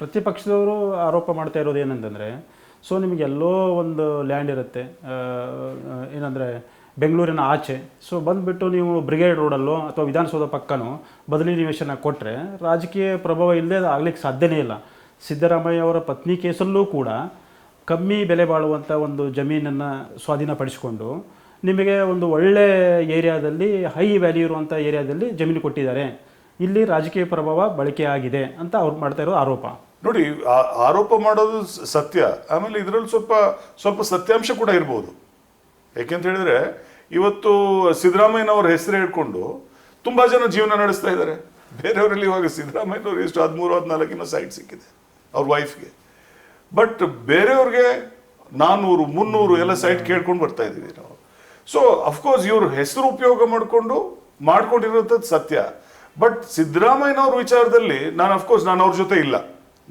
ಪ್ರತಿಪಕ್ಷದವರು ಆರೋಪ ಮಾಡ್ತಾ ಇರೋದು ಏನಂತಂದರೆ ಸೊ ನಿಮಗೆಲ್ಲೋ ಒಂದು ಲ್ಯಾಂಡ್ ಇರುತ್ತೆ ಏನಂದರೆ ಬೆಂಗಳೂರಿನ ಆಚೆ. ಸೊ ಬಂದುಬಿಟ್ಟು ನೀವು ಬ್ರಿಗೇಡ್ ರೋಡಲ್ಲೋ ಅಥವಾ ವಿಧಾನಸೌಧ ಪಕ್ಕನೋ ಬದಲಿ ನಿವೇಶನ ಕೊಟ್ಟರೆ ರಾಜಕೀಯ ಪ್ರಭಾವ ಇಲ್ಲದೆ ಆಗ್ಲಿಕ್ಕೆ ಸಾಧ್ಯನೇ ಇಲ್ಲ. ಸಿದ್ದರಾಮಯ್ಯ ಅವರ ಪತ್ನಿ ಕೇಸಲ್ಲೂ ಕೂಡ ಕಮ್ಮಿ ಬೆಲೆ ಬಾಳುವಂಥ ಒಂದು ಜಮೀನನ್ನು ಸ್ವಾಧೀನಪಡಿಸಿಕೊಂಡು ನಿಮಗೆ ಒಂದು ಒಳ್ಳೆ ಏರಿಯಾದಲ್ಲಿ ಹೈ ವ್ಯಾಲ್ಯೂ ಇರುವಂಥ ಏರಿಯಾದಲ್ಲಿ ಜಮೀನು ಕೊಟ್ಟಿದ್ದಾರೆ. ಇಲ್ಲಿ ರಾಜಕೀಯ ಪ್ರಭಾವ ಬಳಕೆ ಆಗಿದೆ ಅಂತ ಅವ್ರು ಮಾಡ್ತಾ ಇರೋ ಆರೋಪ. ನೋಡಿ ಆರೋಪ ಮಾಡೋದು ಸತ್ಯ. ಆಮೇಲೆ ಇದರಲ್ಲಿ ಸ್ವಲ್ಪ ಸ್ವಲ್ಪ ಸತ್ಯಾಂಶ ಕೂಡ ಇರ್ಬೋದು. ಯಾಕೆಂತ ಹೇಳಿದ್ರೆ, ಇವತ್ತು ಸಿದ್ದರಾಮಯ್ಯನವ್ರ ಹೆಸರು ಹೇಳ್ಕೊಂಡು ತುಂಬ ಜನ ಜೀವನ ನಡೆಸ್ತಾ ಇದ್ದಾರೆ. ಬೇರೆಯವರಲ್ಲಿ ಇವಾಗ ಸಿದ್ದರಾಮಯ್ಯನವ್ರು ಎಷ್ಟು ಹದಿಮೂರು, ಹದಿನಾಲ್ಕಿನ ಸೈಟ್ ಸಿಕ್ಕಿದೆ, ಅವ್ರ ವೈಫ್ಗೆ ಬಟ್ ಬೇರೆಯವ್ರಿಗೆ ನಾನ್ನೂರು ಮುನ್ನೂರು ಎಲ್ಲ ಸೈಟ್ ಕೇಳ್ಕೊಂಡು ಬರ್ತಾ ಇದ್ದೀವಿ ನಾವು. ಸೊ ಅಫ್ಕೋರ್ಸ್ ಇವ್ರ ಹೆಸರು ಉಪಯೋಗ ಮಾಡಿಕೊಂಡು ಮಾಡ್ಕೊಂಡಿರೋಂಥದ್ದು ಸತ್ಯ. ಬಟ್ ಸಿದ್ದರಾಮಯ್ಯನವ್ರ ವಿಚಾರದಲ್ಲಿ ನಾನು ಅಫ್ಕೋರ್ಸ್ ನಾನು ಅವ್ರ ಜೊತೆ ಇಲ್ಲ.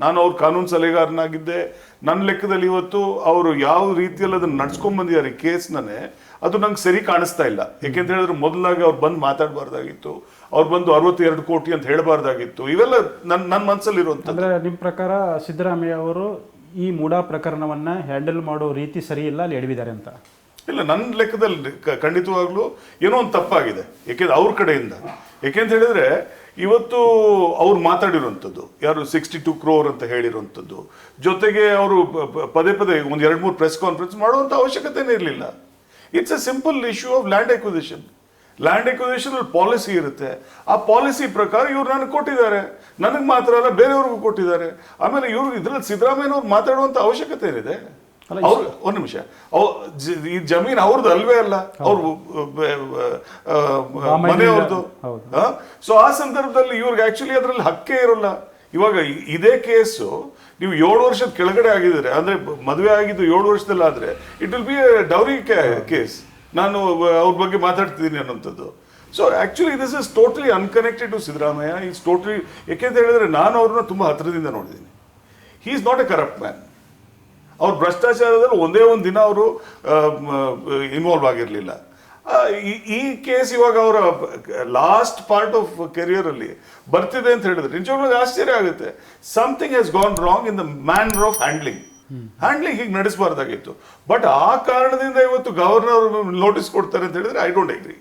ನಾನು ಅವ್ರ ಕಾನೂನು ಸಲಹೆಗಾರನಾಗಿದ್ದೆ. ನನ್ನ ಲೆಕ್ಕದಲ್ಲಿ ಇವತ್ತು ಅವರು ಯಾವ ರೀತಿಯಲ್ಲಿ ಅದನ್ನು ನಡ್ಸ್ಕೊಂಡ್ ಬಂದಿದ್ದಾರೆ ಕೇಸ್ನೇ ಅದು ನಂಗೆ ಸರಿ ಕಾಣಿಸ್ತಾ ಇಲ್ಲ. ಯಾಕೆಂತ ಹೇಳಿದ್ರೆ ಮೊದಲಾಗಿ ಅವ್ರು ಬಂದು ಮಾತಾಡಬಾರ್ದಾಗಿತ್ತು. ಅವ್ರು ಬಂದು ಅರವತ್ತೆರಡು ಕೋಟಿ ಅಂತ ಹೇಳಬಾರ್ದಾಗಿತ್ತು. ಇವೆಲ್ಲ ನನ್ನ ನನ್ನ ಮನಸ್ಸಲ್ಲಿರುವಂಥ ಅಂದರೆ ನಿಮ್ಮ ಪ್ರಕಾರ ಸಿದ್ದರಾಮಯ್ಯ ಅವರು ಈ ಮೂಡಾ ಪ್ರಕರಣವನ್ನು ಹ್ಯಾಂಡಲ್ ಮಾಡೋ ರೀತಿ ಸರಿ ಇಲ್ಲ ಅಲ್ಲಿ ಎಡವಿದ್ದಾರೆ ಅಂತ? ಇಲ್ಲ ನನ್ನ ಲೆಕ್ಕದಲ್ಲಿ ಖಂಡಿತವಾಗ್ಲೂ ಏನೋ ಒಂದು ತಪ್ಪಾಗಿದೆ. ಯಾಕೆಂದ್ರೆ ಅವ್ರ ಕಡೆಯಿಂದ. ಯಾಕೆಂತ ಹೇಳಿದ್ರೆ ಇವತ್ತು ಅವ್ರು ಮಾತಾಡಿರುವಂಥದ್ದು, ಯಾರು ಸಿಕ್ಸ್ಟಿ ಟು ಕ್ರೋರ್ ಅಂತ ಹೇಳಿರುವಂಥದ್ದು, ಜೊತೆಗೆ ಅವರು ಪದೇ ಪದೇ ಒಂದು ಎರಡು ಮೂರು ಪ್ರೆಸ್ ಕಾನ್ಫರೆನ್ಸ್ ಮಾಡುವಂಥ ಅವಶ್ಯಕತೆನೇ ಇರಲಿಲ್ಲ. It's a simple issue of land acquisition land acquisition policy ಇರುತ್ತೆ. ಆ ಪಾಲಿಸಿ ಪ್ರಕಾರ ಇವ್ರು ನನಗೆ ಕೊಟ್ಟಿದ್ದಾರೆ. ನನಗೆ ಮಾತ್ರ ಅಲ್ಲ, ಬೇರೆಯವ್ರಿಗೂ ಕೊಟ್ಟಿದ್ದಾರೆ. ಆಮೇಲೆ ಇವರು ಇದರಲ್ಲಿ ಸಿದ್ದರಾಮಯ್ಯನವ್ರು ಮಾತಾಡುವಂಥ ಅವಶ್ಯಕತೆ ಏನಿದೆ? ಅವ್ರು ಒಂದ್ ನಿಮಿಷ. ಅವ್ ಈ ಜಮೀನ್ ಅವ್ರದ್ದು ಅಲ್ವೇ ಅಲ್ಲ? ಅವ್ರ ಮನೆಯವ್ರದ್ದು. ಸೊ ಆ ಸಂದರ್ಭದಲ್ಲಿ ಇವ್ರಿಗೆ ಆಕ್ಚುಲಿ ಅದ್ರಲ್ಲಿ ಹಕ್ಕೇ ಇರೋಲ್ಲ. ಇವಾಗ ಇದೇ ಕೇಸು ನೀವು ಏಳು ವರ್ಷದ ಕೆಳಗಡೆ ಆಗಿದ್ರೆ ಅಂದ್ರೆ ಮದುವೆ ಆಗಿದ್ದು ಏಳು ವರ್ಷದಲ್ಲಿ ಆದ್ರೆ it will be dowry case ನಾನು ಅವ್ರ ಬಗ್ಗೆ ಮಾತಾಡ್ತಿದ್ದೀನಿ ಅನ್ನೋಂಥದ್ದು so actually this is totally unconnected to Siddaramaiah. Is totally ಯಾಕೆಂತ ಹೇಳಿದ್ರೆ ನಾನು ಅವ್ರನ್ನ ತುಂಬಾ ಹತ್ತಿರದಿಂದ ನೋಡಿದ್ದೀನಿ. He is not a corrupt man ಅವ್ರು ಭ್ರಷ್ಟಾಚಾರದಲ್ಲಿ ಒಂದೇ ಒಂದು ದಿನ ಅವರು ಇನ್ವಾಲ್ವ್ ಆಗಿರಲಿಲ್ಲ. ಈ ಕೇಸ್ ಇವಾಗ ಅವರ ಲಾಸ್ಟ್ ಪಾರ್ಟ್ ಆಫ್ ಕೆರಿಯರ್ ಅಲ್ಲಿ ಬರ್ತಿದೆ ಅಂತ ಹೇಳಿದ್ರೆ ನಿಜವಾಗ್ಲೂ ಆಶ್ಚರ್ಯ ಆಗುತ್ತೆ. Something has gone wrong in the manner of handling handling ಹೀಗೆ ನಡೆಸಬಾರ್ದಾಗಿತ್ತು. ಬಟ್ ಆ ಕಾರಣದಿಂದ ಇವತ್ತು ಗವರ್ನರ್ ನೋಟಿಸ್ ಕೊಡ್ತಾರೆ ಅಂತ ಹೇಳಿದ್ರೆ ಐ ಡೋಂಟ್ ಅಗ್ರಿ